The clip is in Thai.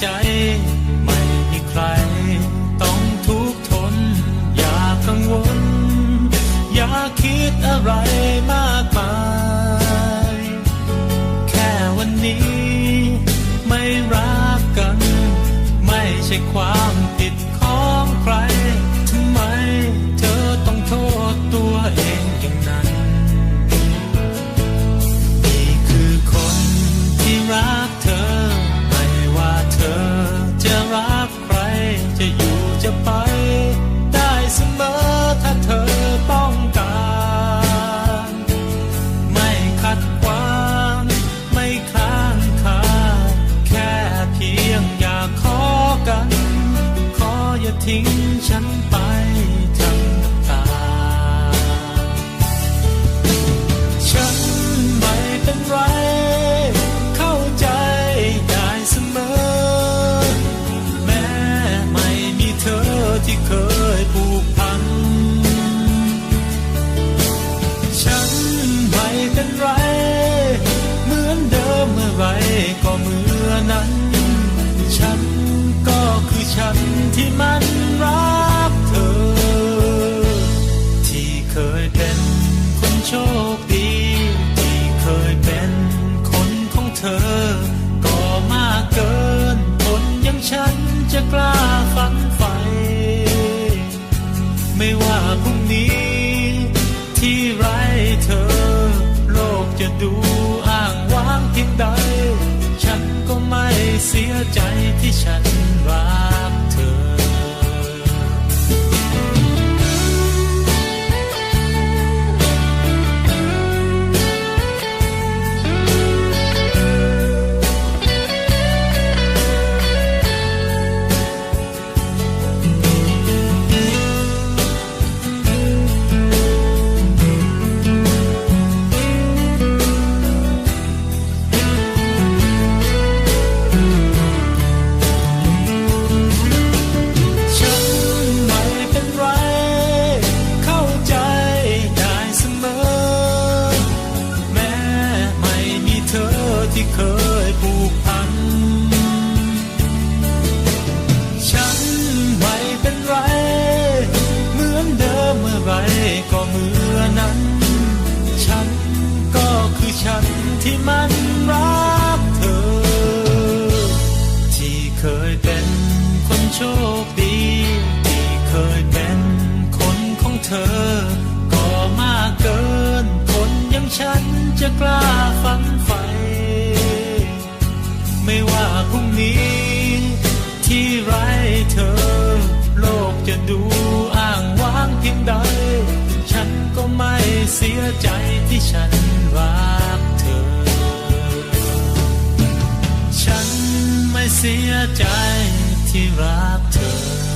ใจ ไม่มีใครต้องทุกข์ทน อย่ากังวล อย่าคิดอะไรมากมาย แค่วันนี้ ไม่รักกัน ไม่ใช่ความ จะไปได้เสมอถ้าเธอต้องการ ไม่ขัดขวางไม่ค้างคาแค่เพียงอยากขอกัน ขออย่าทิ้งฉันไป องเธอก็มากเกินคนอย่างฉันจะกล้าฝันใฝ่ไม่ว่าพรุ่งนี้ ที่ไรเธอ โลกจะดูอ้างว้างเพียงใด ฉันก็ไม่เสียใจที่ฉันรัก ไรก็เมื่อนั้น ฉันก็คือฉันที่มันรักเธอ ที่เคยเป็นคนโชคดี ที่เคยเป็นคนของเธอ ก็มากเกินคนอย่างฉันจะกล้าฟัง เสียใจที่ฉันรักเธอ ฉันไม่เสียใจที่รักเธอ